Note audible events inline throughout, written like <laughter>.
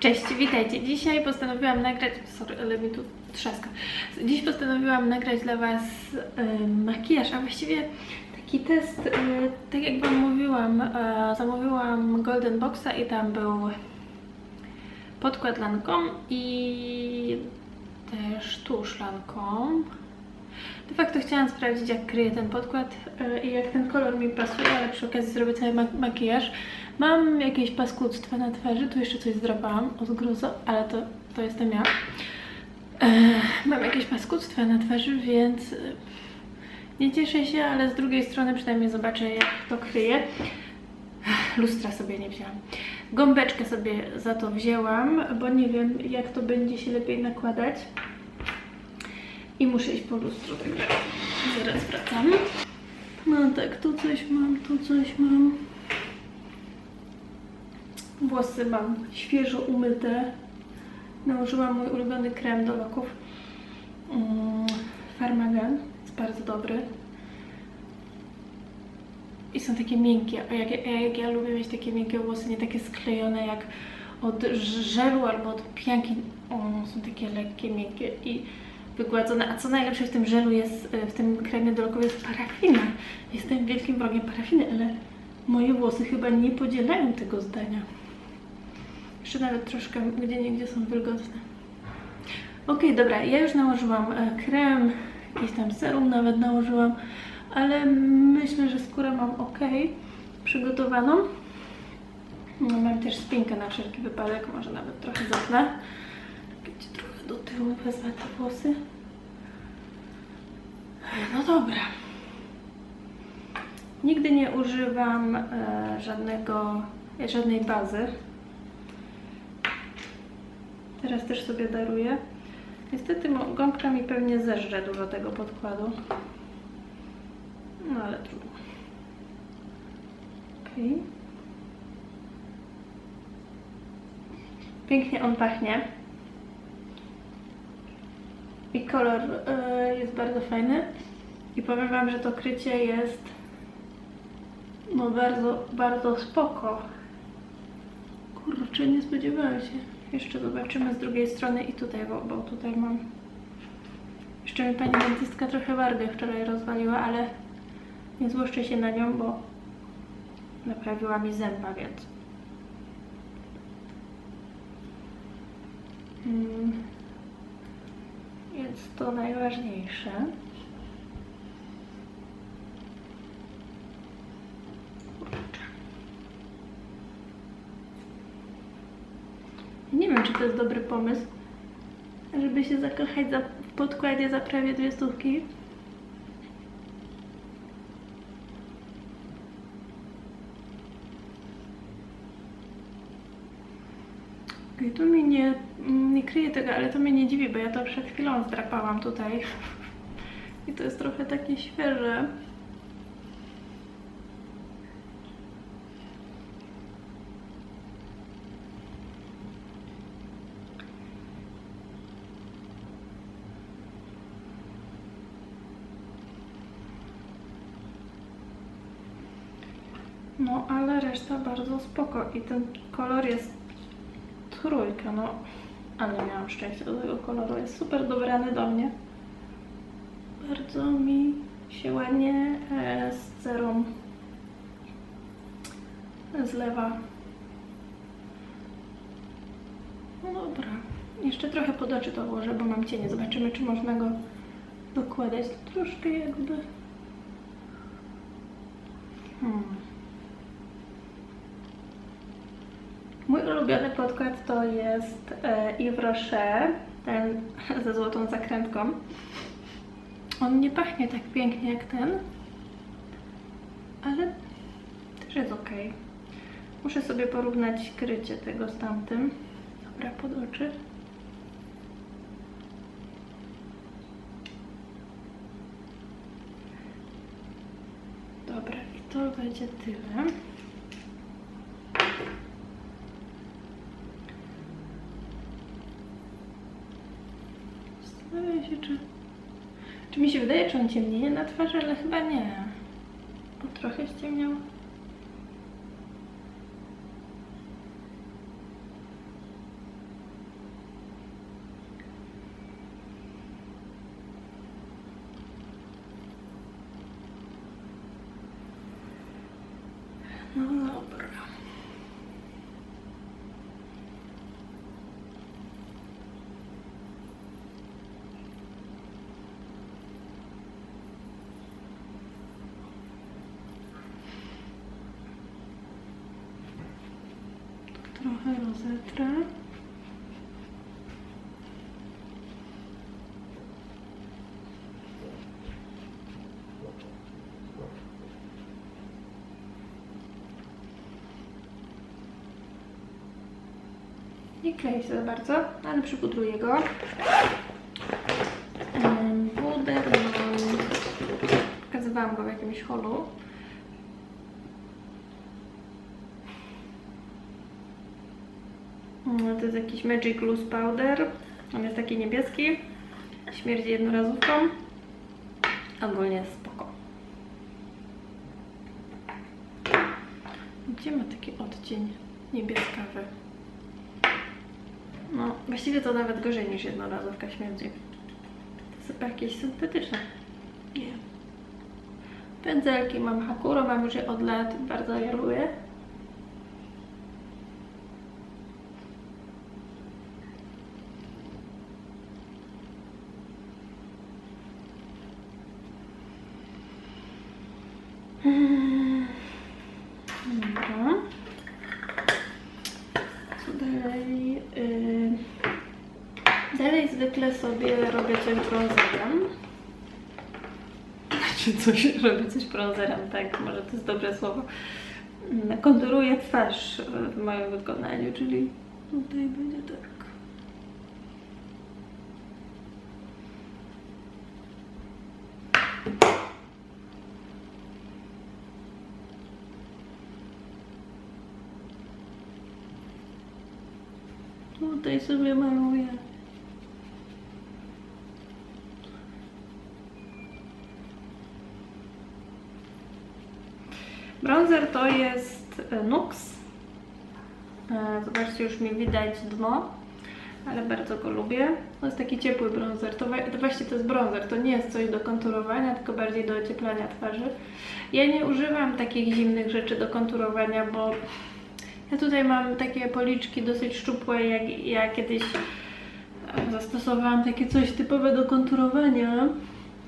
Cześć, witajcie. Dzisiaj postanowiłam nagrać. Sorry, ale mi tu trzaska. Dziś postanowiłam nagrać dla Was y, makijaż, a właściwie taki test. Y, tak jak Wam mówiłam, y, zamówiłam Golden Boxa i tam był podkład Lancome i też tusz Lancome. De facto chciałam sprawdzić, jak kryje ten podkład y, i jak ten kolor mi pasuje, ale przy okazji zrobię cały mak- makijaż. Mam jakieś paskudztwa na twarzy, tu jeszcze coś zdrapałam od gruzo, ale to, to jestem ja. Mam jakieś paskudztwa na twarzy, więc e, nie cieszę się, ale z drugiej strony przynajmniej zobaczę, jak to kryje. Lustra sobie nie wzięłam. Gąbeczkę sobie za to wzięłam, bo nie wiem, jak to będzie się lepiej nakładać. I muszę iść po lustro, także zaraz wracam. No tak, tu coś mam, tu coś mam. Włosy mam świeżo umyte. Nałożyłam mój ulubiony krem do loków. Mm, Farmagan. Jest bardzo dobry. I są takie miękkie. A jak, ja- jak ja lubię mieć takie miękkie włosy, nie takie sklejone jak od żelu albo od pianki. O, są takie lekkie, miękkie i wygładzone. A co najlepsze w tym żelu jest, e, w tym kremie do loków jest parafina. Jestem wielkim wrogiem parafiny, ale moje włosy chyba nie podzielają tego zdania. Jeszcze nawet troszkę gdzie niegdzie są wilgotne. Okej, dobra, ja już nałożyłam e, krem, jakiś tam serum nawet nałożyłam, ale myślę, że skórę mam ok, przygotowaną. No, mam też spinkę na wszelki wypadek, może nawet trochę zapnę. Gdzie trochę do tyłu wezmę te włosy. No dobra. Nigdy nie używam e, żadnego, żadnej bazy. Teraz też sobie daruję. Niestety gąbka mi pewnie zeżre dużo tego podkładu. No ale trudno. Okej. Pięknie on pachnie. I kolor e, jest bardzo fajny. I powiem Wam, że to krycie jest no bardzo, bardzo spoko. Kurczę, nie spodziewałam się. Jeszcze zobaczymy z drugiej strony i tutaj, bo, bo tutaj mam... Jeszcze mi pani dentystka trochę wargę wczoraj rozwaliła, ale nie złoszczę się na nią, bo naprawiła mi zęba, więc... Mm. Więc to najważniejsze. Kurczę. Nie wiem, czy to jest dobry pomysł, żeby się zakochać za, w podkładzie za prawie dwie stówki. I to mnie nie, nie kryje tego, ale to mnie nie dziwi, bo ja to przed chwilą zdrapałam tutaj. <laughs> I to jest trochę takie świeże. No, ale reszta bardzo spoko. I ten kolor jest trójka, no. Ale miałam szczęście do tego koloru. Jest super dobrany do mnie. Bardzo mi się ładnie e, z cerą zlewa. No dobra. Jeszcze trochę pod oczy to włożę, bo mam cienie. Zobaczymy, czy można go dokładać. Troszkę jakby... Hmm. Mój ulubiony podkład to jest e, Yves Rocher, ten <laughs> ze złotą zakrętką. On nie pachnie tak pięknie jak ten, ale też jest ok. Muszę sobie porównać krycie tego z tamtym. Dobra, pod oczy. Dobra, i to będzie tyle. czy... Czy mi się wydaje, czy on ciemnieje na twarzy, ale chyba nie. Bo trochę ściemniał. No dobra. Rozetrę. Nie klei się za bardzo, ale przypudruję go. Puder mam... Pokazywałam go w jakimś holu. No, to jest jakiś Magic Loose Powder. On jest taki niebieski. Śmierdzi jednorazówką. Ogólnie jest spoko. Gdzie ma taki odcień niebieskawy? No, właściwie to nawet gorzej niż jednorazówka śmierdzi. To jest chyba jakieś syntetyczne. Nie. Pędzelki mam Hakuro, mam już je od lat, bardzo je lubię. Mm. Dobra. Co dalej? Yy, Dalej zwykle sobie robię coś bronzerem. Znaczy coś, robię coś tak, może to jest dobre słowo. Mm, Konturuję twarz w moim wykonaniu, czyli tutaj będzie tak. Tutaj sobie maluję. Bronzer to jest e, Nux. E, Zobaczcie, już mi widać dno, ale bardzo go lubię. To jest taki ciepły bronzer. To, to właściwie to jest bronzer, to nie jest coś do konturowania, tylko bardziej do ocieplania twarzy. Ja nie używam takich zimnych rzeczy do konturowania, bo ja tutaj mam takie policzki dosyć szczupłe, jak ja kiedyś e, zastosowałam takie coś typowe do konturowania.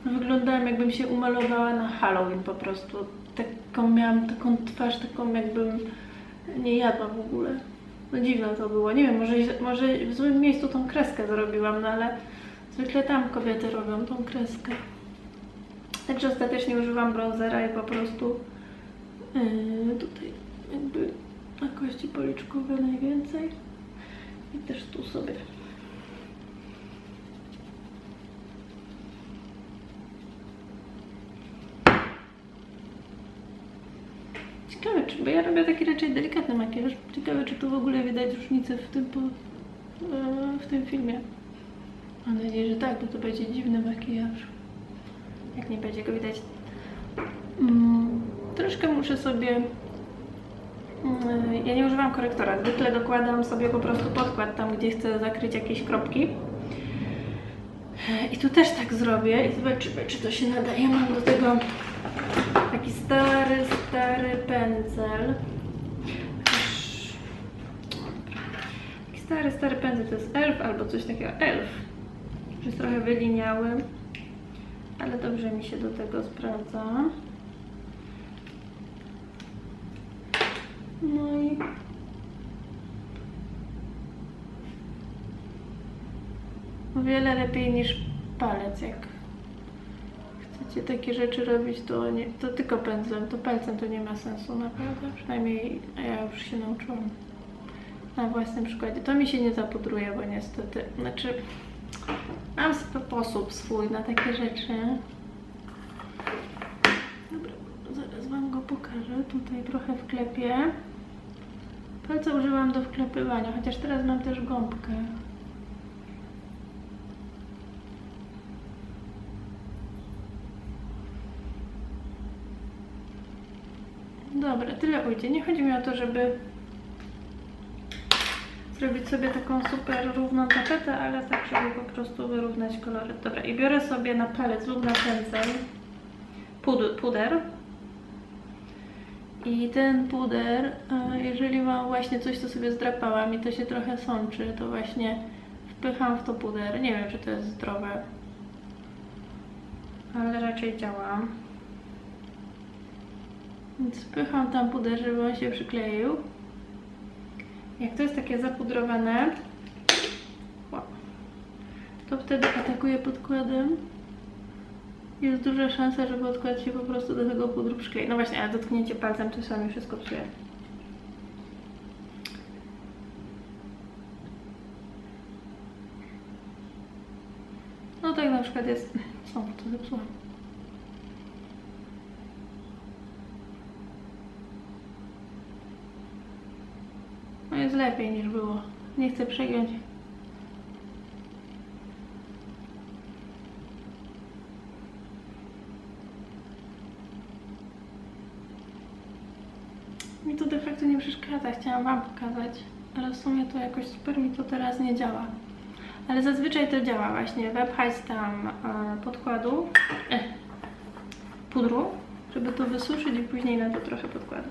Wyglądałam jakbym się umalowała na Halloween po prostu. Taką miałam taką twarz, taką jakbym nie jadła w ogóle. No dziwne to było. Nie wiem, może, może w złym miejscu tą kreskę zrobiłam, no ale zwykle tam kobiety robią tą kreskę. Także ostatecznie używam bronzera i po prostu yy, tutaj jakby na kości policzkowe najwięcej. I też tu sobie. Ciekawe, czy, bo ja robię taki raczej delikatny makijaż. Ciekawe, czy tu w ogóle widać różnicę w tym, po, e, w tym filmie. Mam nadzieję, że tak, bo to będzie dziwny makijaż. Jak nie będzie go widać. Mm, troszkę muszę sobie Mm, Ja nie używam korektora. Zwykle dokładam sobie po prostu podkład tam, gdzie chcę zakryć jakieś kropki. I tu też tak zrobię i zobaczymy, czy to się nadaje. Mam do tego taki stary, stary pędzel. Taki stary, stary pędzel to jest elf albo coś takiego. Elf. Już jest trochę wyliniały, ale dobrze mi się do tego sprawdza. No i o wiele lepiej niż palec, jak chcecie takie rzeczy robić, to, nie, to tylko pędzlem, to palcem to nie ma sensu naprawdę, przynajmniej ja już się nauczyłam na własnym przykładzie. To mi się nie zapudruje, bo niestety, znaczy mam sposób swój na takie rzeczy. Dobra, zaraz Wam go pokażę. Tutaj trochę wklepię. Palce używam do wklepywania, chociaż teraz mam też gąbkę. Dobra, tyle ujdzie. Nie chodzi mi o to, żeby zrobić sobie taką super równą tapetę, ale tak, żeby po prostu wyrównać kolory. Dobra, i biorę sobie na palec lub na pędzel pud- puder I ten puder, e, jeżeli mam właśnie coś, co sobie zdrapałam i to się trochę sączy, to właśnie wpycham w to puder. Nie wiem, czy to jest zdrowe, ale raczej działa. Więc wpycham tam puder, żeby on się przykleił. Jak to jest takie zapudrowane, to wtedy atakuję podkładem. Jest duża szansa, że podkład się po prostu do tego pudru przyklei. No właśnie, ale dotknięcie palcem to sami wszystko psuje. No tak na przykład jest... Znowu to zepsułam. Lepiej niż było. Nie chcę przegiąć. Mi to de facto nie przeszkadza, chciałam Wam pokazać, ale w sumie to jakoś super mi to teraz nie działa. Ale zazwyczaj to działa właśnie, wepchać tam e, podkładu, e, pudru, żeby to wysuszyć i później na to trochę podkładu.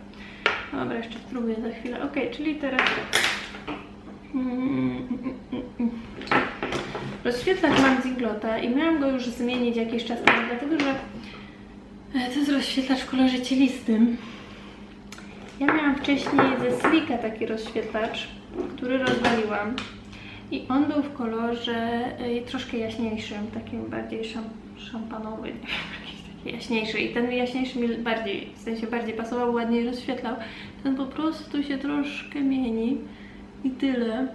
Dobra, jeszcze spróbuję za chwilę. Ok, czyli teraz. Rozświetlacz mam z Inglota i miałam go już zmienić jakiś czas temu, dlatego że e, to jest rozświetlacz w kolorze cielistym. Ja miałam wcześniej ze Slika taki rozświetlacz, który rozwaliłam. I on był w kolorze y, troszkę jaśniejszym, takim bardziej szam, szampanowy, jaśniejszy. I ten jaśniejszy mi bardziej, w sensie bardziej pasował, ładniej rozświetlał. Ten po prostu się troszkę mieni i tyle.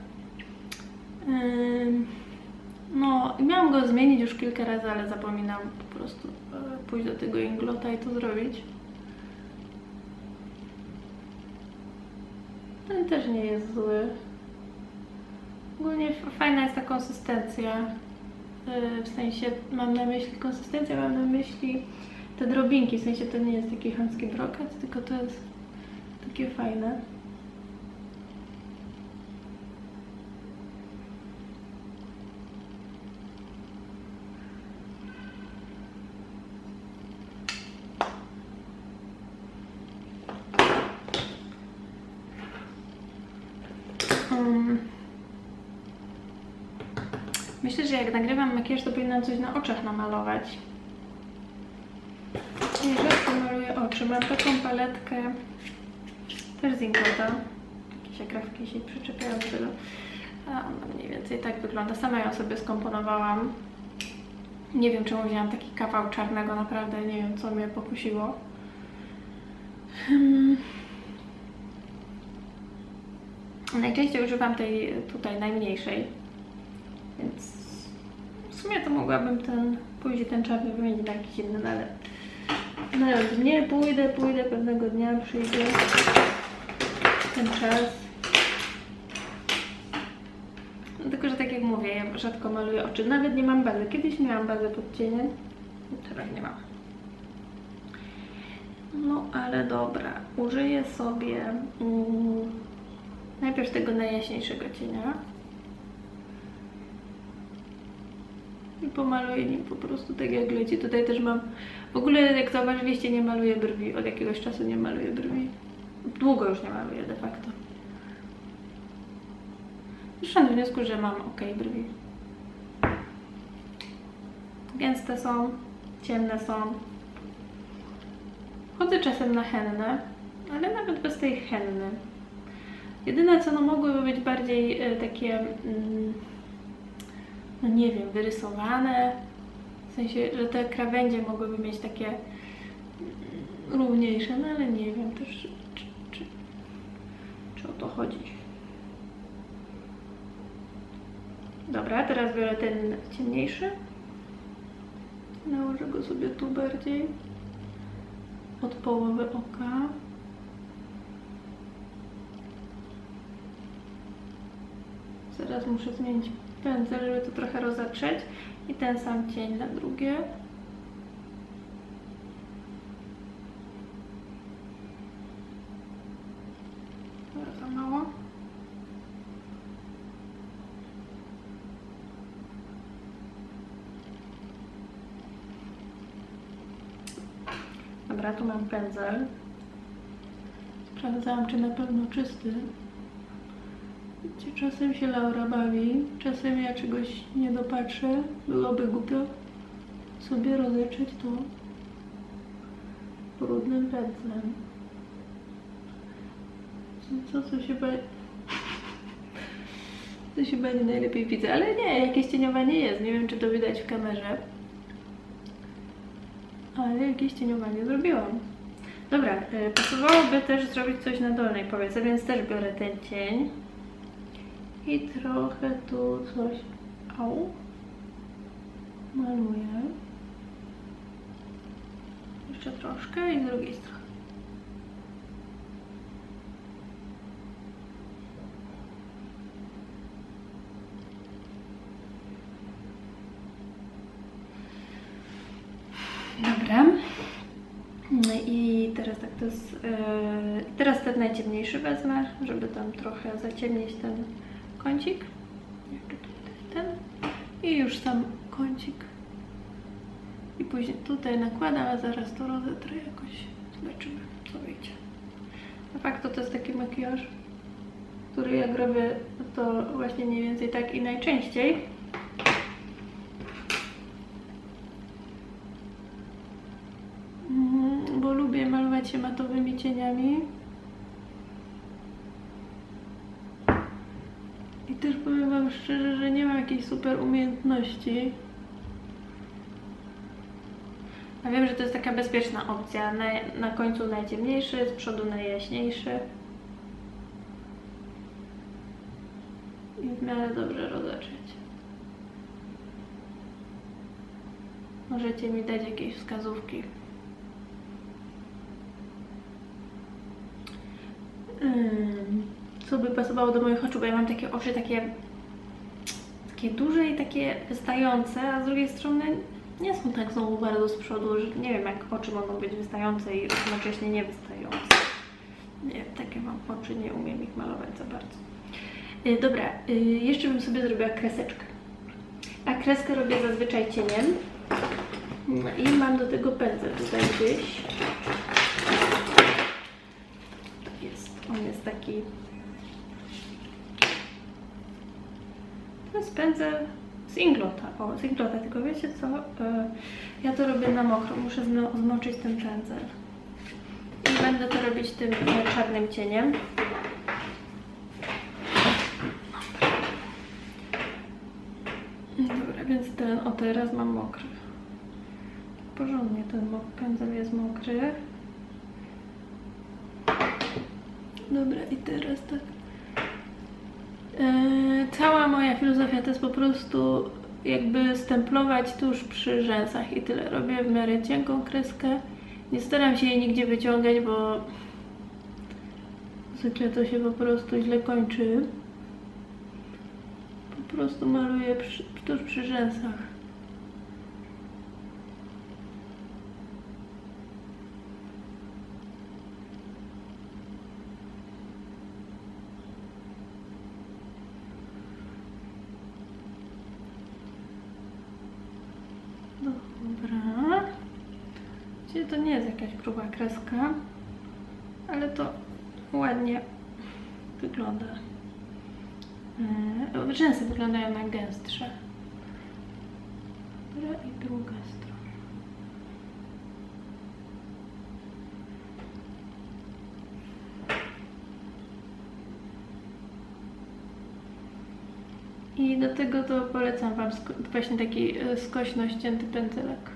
No, miałam go zmienić już kilka razy, ale zapominam po prostu e, pójść do tego inglota i to zrobić. Ten też nie jest zły. Ogólnie fajna jest ta konsystencja. Yy, W sensie mam na myśli konsystencję, mam na myśli te drobinki. W sensie to nie jest taki chamski brokat, tylko to jest takie fajne. Mm. Myślę, że jak nagrywam makijaż, to powinnam coś na oczach namalować. I rzadko maluję oczy. Mam taką paletkę też z Inglota. Jakieś agrafki się przyczepiają do tego. A ona mniej więcej tak wygląda. Sama ją sobie skomponowałam. Nie wiem, czemu wzięłam taki kawał czarnego. Naprawdę nie wiem, co mnie pokusiło. Hmm. Najczęściej używam tej tutaj najmniejszej, więc sumie to mogłabym ten, później ten czarny wymienić na jakiś inny, no ale nawet nie, pójdę, pójdę, pewnego dnia przyjdzie ten czas. No, Tylko, że tak jak mówię, ja rzadko maluję oczy, nawet nie mam bazy. Kiedyś miałam bazę pod cieniem, teraz nie mam. No ale dobra, użyję sobie mm, najpierw tego najjaśniejszego cienia pomaluję nim po prostu tak jak leci. Tutaj też mam, w ogóle jak zauważyliście nie maluję brwi, od jakiegoś czasu nie maluję brwi. Długo już nie maluję de facto. Doszłam do wniosku, że mam ok brwi. Gęste są, ciemne są. Chodzę czasem na hennę, ale nawet bez tej henny. Jedyne co no mogłyby być bardziej e, takie, mm, no nie wiem, wyrysowane. W sensie, że te krawędzie mogłyby mieć takie równiejsze, no ale nie wiem też, czy, czy, czy o to chodzi. Dobra, teraz biorę ten ciemniejszy. Nałożę go sobie tu bardziej. Od połowy oka. Teraz muszę zmienić pędzel, żeby to trochę rozetrzeć. I ten sam cień na drugie. Za mało. Dobra, tu mam pędzel. sprawdzałam, czy na pewno czysty. Czasem się Laura bawi, czasem ja czegoś nie dopatrzę. Byłoby głupio sobie rozetrzeć to brudnym pędzlem. Co, co się będzie... To <laughs> się będzie najlepiej widzę, ale nie, jakieś cieniowanie jest. Nie wiem, czy to widać w kamerze. Ale jakieś cieniowanie zrobiłam. Dobra, e, pasowałoby też zrobić coś na dolnej powiece, więc też biorę ten cień. I trochę tu coś... Au. Maluję. Jeszcze troszkę i z drugiej strony. Dobra. No I teraz tak to jest. Yy, teraz ten najciemniejszy wezmę, żeby tam trochę zaciemnić ten kącik. Ten. I już sam kącik. I później tutaj nakładam, a zaraz to rozetrę jakoś. Zobaczymy, co wyjdzie. De facto to jest taki makijaż, który jak robię, to właśnie mniej więcej tak i najczęściej. Mhm, bo lubię malować się matowymi cieniami. I też powiem Wam szczerze, że nie mam jakiejś super umiejętności. A wiem, że to jest taka bezpieczna opcja. Na, na końcu najciemniejszy, z przodu najjaśniejszy. I w miarę dobrze rozetrzeć. Możecie mi dać jakieś wskazówki. Ym, co by pasowało do moich oczu, bo ja mam takie oczy takie, takie duże i takie wystające, a z drugiej strony nie są tak znowu bardzo z przodu, że nie wiem jak oczy mogą być wystające i równocześnie nie wystające. Nie, takie mam oczy, nie umiem ich malować za bardzo. Y, dobra, y, jeszcze bym sobie zrobiła kreseczkę. A kreskę robię zazwyczaj cieniem. No I mam do tego pędzel tutaj gdzieś. Jest, on jest taki. To jest pędzel z Inglota. O, z Inglota, tylko wiecie co? E, Ja to robię na mokro, muszę zmo- zmoczyć ten pędzel. I będę to robić tym e, czarnym cieniem. Dobra, więc ten, o teraz mam mokry. Porządnie ten pędzel jest mokry. Dobra, i teraz tak. Eee, cała moja filozofia to jest po prostu jakby stemplować tuż przy rzęsach i tyle. Robię w miarę cienką kreskę. Nie staram się jej nigdzie wyciągać, bo zwykle to się po prostu źle kończy. Po prostu maluję przy, tuż przy rzęsach. Dobra. Czyli to nie jest jakaś gruba kreska, ale to ładnie wygląda. Yy, Rzęsy wyglądają na gęstsze. Dobra, i druga strona. I do tego to polecam Wam właśnie taki e, skośno ścięty pędzelek.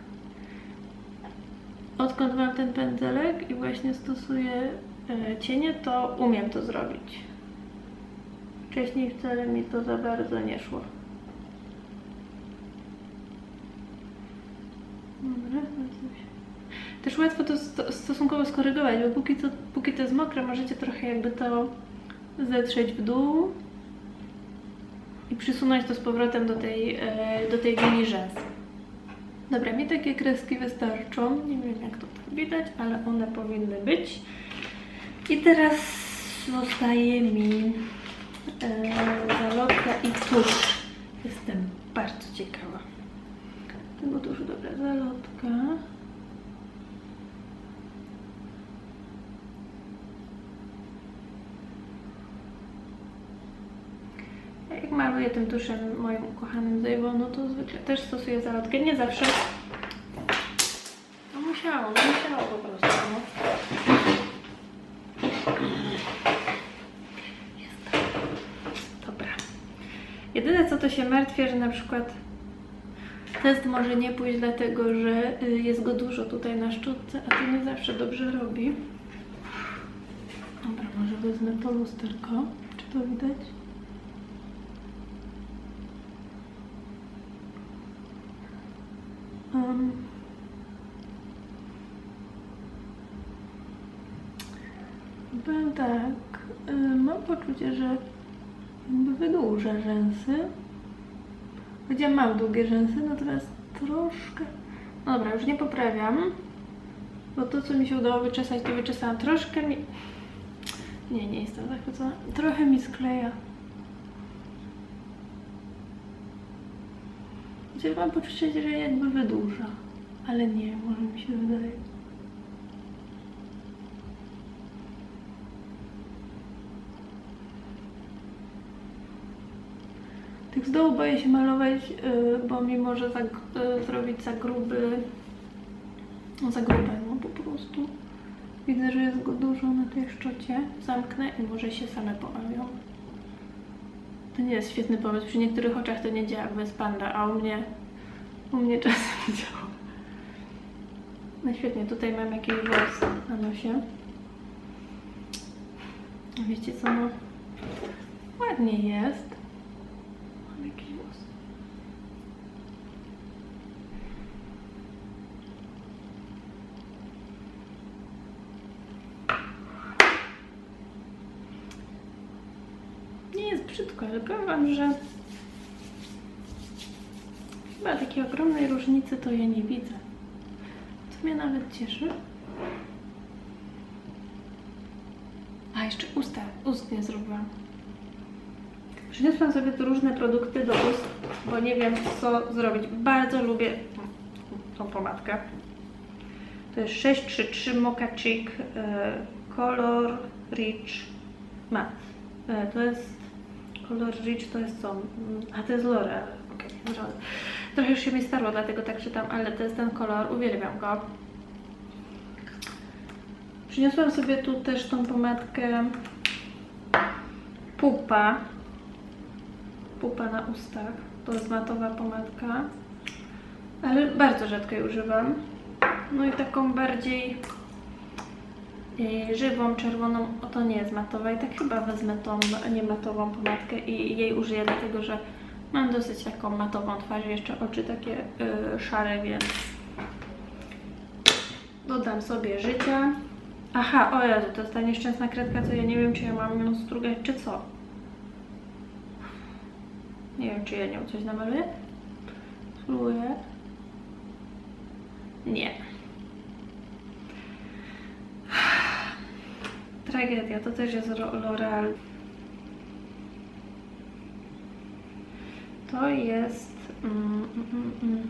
Odkąd mam ten pędzelek i właśnie stosuję e, cienie, to umiem to zrobić. Wcześniej wcale mi to za bardzo nie szło. Dobra. Też łatwo to sto- stosunkowo skorygować, bo póki to, póki to jest mokre, możecie trochę jakby to zetrzeć w dół i przysunąć to z powrotem do tej, e, do tej linii rzęs. Dobra, mi takie kreski wystarczą. Nie wiem jak to tam widać, ale one powinny być. I teraz zostaje mi e, zalotka i tusz. Jestem bardzo ciekawa. Tego tuszu, dobra, zalotka. jak maluję tym tuszem moim ukochanym z Avonu, to zwykle też stosuję zalotkę. Nie zawsze. No musiało, no musiało po prostu. No. Jest. Dobra. Jedyne co to się martwię, że na przykład test może nie pójść dlatego, że y, jest go dużo tutaj na szczotce, a to nie zawsze dobrze robi. Dobra, może wezmę to lusterko. Czy to widać? Um. Powiem tak, mam poczucie, że jakby wydłużę rzęsy. Gdzie mam długie rzęsy, natomiast troszkę... No dobra, już nie poprawiam, bo to, co mi się udało wyczesać, to wyczesałam troszkę mi... Nie, nie jestem zachwycona. Trochę mi skleja. Gdzie mam poczucie, że jakby wydłuża. Ale nie, może mi się wydaje. Tych z dołu boję się malować, yy, bo mi może za, yy, zrobić za gruby, no za grube, no po prostu. Widzę, że jest go dużo na tej szczocie. Zamknę i może się same pomawią. To nie jest świetny pomysł. Przy niektórych oczach to nie działa, bo jest panda, a u mnie, u mnie czasem <laughs> działa. No świetnie, tutaj mam jakiś włos na nosie. Wiecie co, no ładnie jest. Mam włos. Nie jest brzydko, ale powiem Wam, że chyba takiej ogromnej różnicy to ja nie widzę. Co mnie nawet cieszy. A, jeszcze usta, ust nie zrobiłam. Przyniosłam sobie tu różne produkty do ust, bo nie wiem co zrobić. Bardzo lubię tą pomadkę. To jest 633 Mocha e, Color Rich Matte. E, To jest Color Rich, to jest co? Mm, A to jest L'Oreal. Okay, Trochę już się mi starło, dlatego tak czytam, ale to jest ten kolor, uwielbiam go. Przyniosłam sobie tu też tą pomadkę Pupa. Pupa na ustach. To jest matowa pomadka, ale bardzo rzadko jej używam. No i taką bardziej żywą, czerwoną, o to nie jest matowa i tak chyba wezmę tą niematową pomadkę i jej użyję, dlatego że mam dosyć taką matową twarz, jeszcze oczy takie yy, szare, więc dodam sobie życia. Aha, o Jezu, to jest ta nieszczęsna kredka, co ja nie wiem, czy ja mam ją strugać, czy co. Nie wiem, czy ja nią coś namaluję. Spróbuję. Nie. Tragedia, to też jest L'Oreal. To jest mm, mm, mm,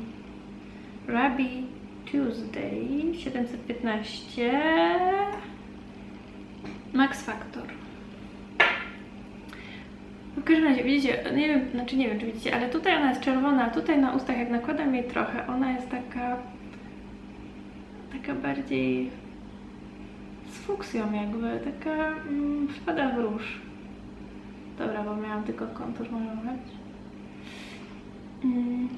Rabbi Tuesday 715 Max Factor. W każdym razie, widzicie, nie wiem, znaczy nie wiem, czy widzicie, ale tutaj ona jest czerwona, a tutaj na ustach, jak nakładam jej trochę, ona jest taka, taka bardziej fuksją jakby, taka mm, wpada w róż. Dobra, bo miałam tylko kontur malować. Mm.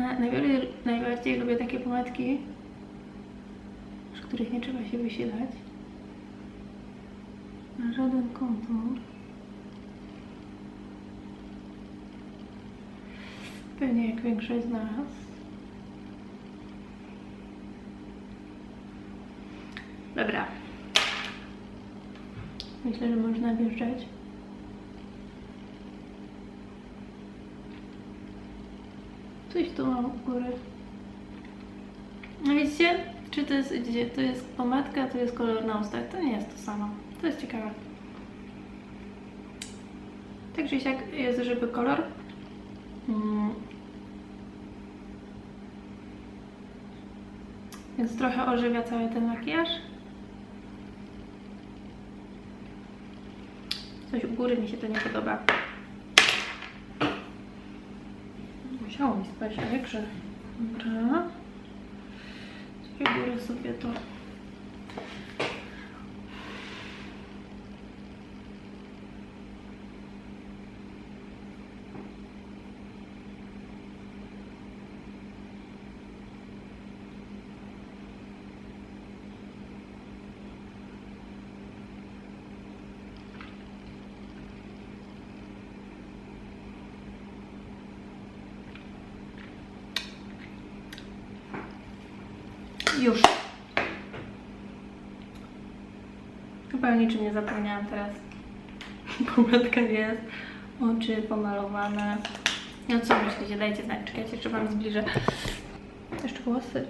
A najbardziej, najbardziej lubię takie pomadki, z których nie trzeba się wysilać. Na żaden kontur. Pewnie jak większość z nas. Dobra. Myślę, że można wjeżdżać. Coś tu mam u góry. Widzicie? Czy to jest, gdzie? To jest pomadka, to jest kolor na ustach. To nie jest to samo. To jest ciekawe. Także jak jest, żeby kolor. Mm. Więc trochę ożywia cały ten makijaż. Coś u góry mi się to nie podoba. Musiało mi spaść, a jakże? Dobra. Coś u góry Już. Chyba o niczym nie zapomniałam teraz. <laughs> Pomadka jest, oczy pomalowane. No co myślicie? Dajcie znać. Czekajcie, jeszcze wam zbliżę. Jeszcze włosy.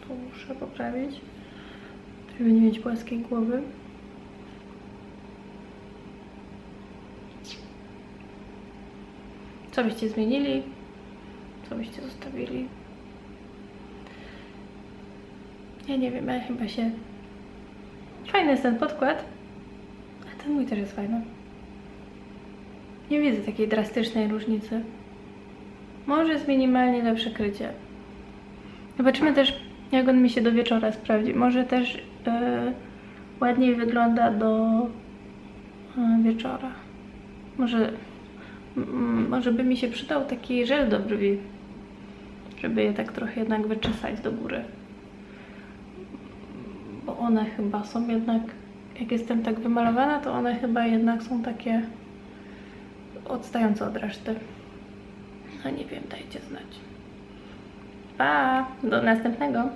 Tu muszę poprawić, żeby nie mieć płaskiej głowy. Co byście zmienili? Co byście zostawili? Ja nie wiem, ja chyba się... Fajny jest ten podkład, a ten mój też jest fajny. Nie widzę takiej drastycznej różnicy. Może jest minimalnie lepsze krycie. Zobaczymy też, jak on mi się do wieczora sprawdzi. Może też yy, ładniej wygląda do yy, wieczora. Może, mm, może by mi się przydał taki żel do brwi, żeby je tak trochę jednak wyczesać do góry. Bo one chyba są jednak, jak jestem tak wymalowana, to one chyba jednak są takie odstające od reszty. No nie wiem, dajcie znać. Pa! Do następnego!